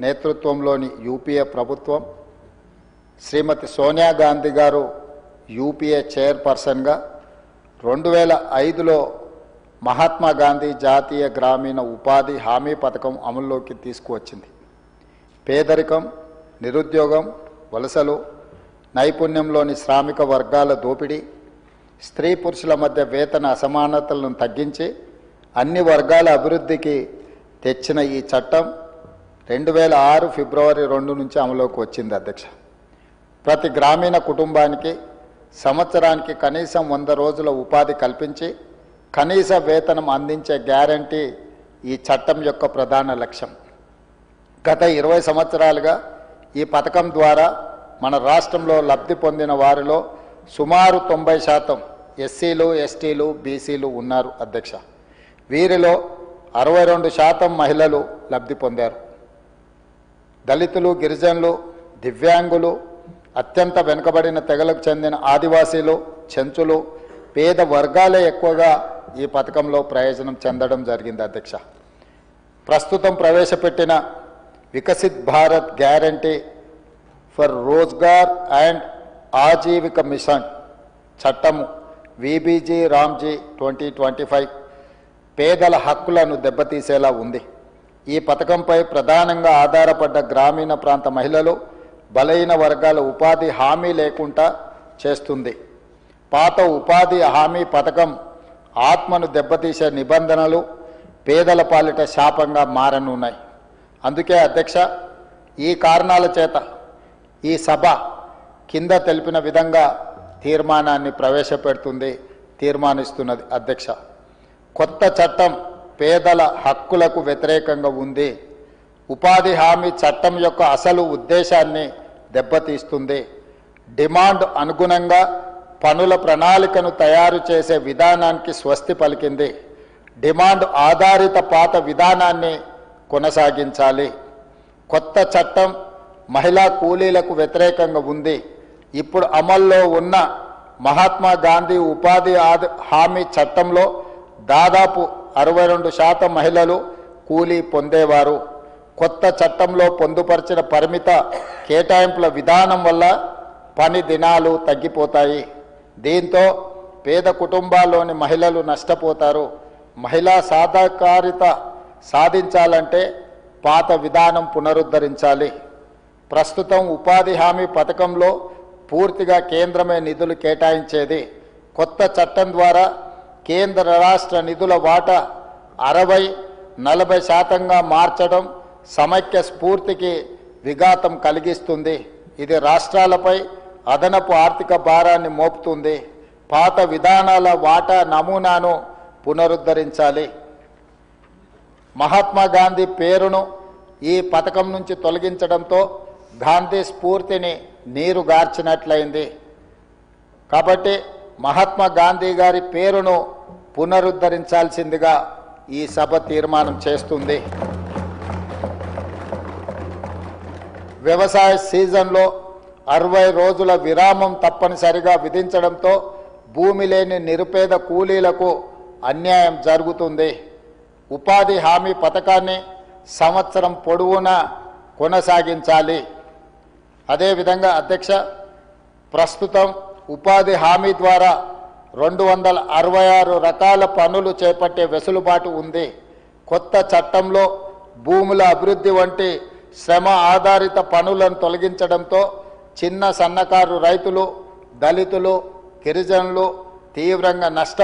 నేతృత్వంలోని యూపీఏ ప్రభుత్వం శ్రీమతి సోనియా గాంధీ గారు యూపీఏ చైర్పర్సన్గా రెండు వేల ఐదులో మహాత్మా గాంధీ జాతీయ గ్రామీణ ఉపాధి హామీ పథకం అమల్లోకి తీసుకువచ్చింది. పేదరికం నిరుద్యోగం వలసలు నైపుణ్యంలోని శ్రామిక వర్గాల దోపిడీ స్త్రీ పురుషుల మధ్య వేతన అసమానతలను తగ్గించి అన్ని వర్గాల అభివృద్ధికి తెచ్చిన ఈ చట్టం రెండు వేల ఆరు ఫిబ్రవరి రెండు నుంచి అమలులోకి వచ్చింది అధ్యక్ష. ప్రతి గ్రామీణ కుటుంబానికి సంవత్సరానికి కనీసం వంద రోజుల ఉపాధి కల్పించి కనీస వేతనం అందించే గ్యారంటీ ఈ చట్టం యొక్క ప్రధాన లక్ష్యం. గత ఇరవై సంవత్సరాలుగా ఈ పథకం ద్వారా మన రాష్ట్రంలో లబ్ధి పొందిన వారిలో సుమారు తొంభై శాతం ఎస్సీలు ఎస్టీలు బీసీలు ఉన్నారు అధ్యక్ష. వీరిలో అరవై రెండు శాతం మహిళలు లబ్ధి పొందారు. దళితులు గిరిజనులు దివ్యాంగులు అత్యంత వెనుకబడిన తెగలకు చెందిన ఆదివాసీలు చెంచులు పేద వర్గాలే ఎక్కువగా ఈ పథకంలో ప్రయోజనం చెందడం జరిగింది అధ్యక్ష. ప్రస్తుతం ప్రవేశపెట్టిన Viksit Bharat guarantee for Rozgar and Ajeevika mission చట్టము V B G RAM G twenty twenty five పేదల హక్కులను దెబ్బతీసేలా ఉంది. ఈ పథకంపై ప్రధానంగా ఆధారపడ్డ గ్రామీణ ప్రాంత మహిళలు బలహీన వర్గాల ఉపాధి హామీ లేకుండా చేస్తుంది. పాత ఉపాధి హామీ పథకం ఆత్మను దెబ్బతీసే నిబంధనలు పేదల పాలిట శాపంగా మారనున్నాయి. అందుకే అధ్యక్ష ఈ కారణాల చేత ఈ సభ కింద తెలిపిన విధంగా తీర్మానాన్ని ప్రవేశపెడుతుంది తీర్మానిస్తున్నది అధ్యక్ష. కొత్త చట్టం పేదల హక్కులకు వ్యతిరేకంగా ఉంది. ఉపాధి హామీ చట్టం యొక్క అసలు ఉద్దేశాన్ని దెబ్బతీస్తుంది. డిమాండ్ అనుగుణంగా పనుల ప్రణాళికను తయారు చేసే విధానానికి స్వస్తి పలికింది. డిమాండ్ ఆధారిత పాత విధానాన్ని కొనసాగించాలి. కొత్త చట్టం మహిళా కూలీలకు వ్యతిరేకంగా ఉంది. ఇప్పుడు అమల్లో ఉన్న మహాత్మా గాంధీ ఉపాధి హామీ చట్టంలో దాదాపు అరవై రెండు శాతం మహిళలు కూలీ పొందేవారు. కొత్త చట్టంలో పొందుపరిచిన పరిమిత కేటాయింపుల విధానం వల్ల పని దినాలు తగ్గిపోతాయి. దీంతో పేద కుటుంబాల్లోని మహిళలు నష్టపోతారు. మహిళా సాధకారిత సాధించాలంటే పాత విధానం పునరుద్ధరించాలి. ప్రస్తుతం ఉపాధి హామీ పథకంలో పూర్తిగా కేంద్రమే నిధులు కేటాయించేది. కొత్త చట్టం ద్వారా కేంద్ర రాష్ట్ర నిధుల వాటా అరవై నలభై శాతంగా మార్చడం సమైక్య స్ఫూర్తికి విఘాతం కలిగిస్తుంది. ఇది రాష్ట్రాలపై అదనపు ఆర్థిక భారాన్ని మోపుతుంది. పాత విధానాల వాటా నమూనాను పునరుద్ధరించాలి. మహాత్మా గాంధీ పేరును ఈ పథకం నుంచి తొలగించడంతో గాంధీ స్ఫూర్తిని నీరుగార్చినట్లయింది. కాబట్టి మహాత్మా గాంధీ గారి పేరును పునరుద్ధరించాల్సిందిగా ఈ సభ తీర్మానం చేస్తుంది. వ్యవసాయ సీజన్లో అరవై రోజుల విరామం తప్పనిసరిగా విధించడంతో భూమి లేని నిరుపేద కూలీలకు అన్యాయం జరుగుతుంది. ఉపాధి హామీ పథకాన్ని సంవత్సరం పొడవునా కొనసాగించాలి. అదేవిధంగా అధ్యక్ష ప్రస్తుతం ఉపాధి హామీ ద్వారా రెండు వందల అరవై ఆరు రకాల పనులు చేపట్టే వెసులుబాటు ఉంది. కొత్త చట్టంలో భూముల అభివృద్ధి వంటి శ్రమ ఆధారిత పనులను తొలగించడంతో చిన్న సన్నకారు రైతులు దళితులు గిరిజనులు తీవ్రంగా నష్ట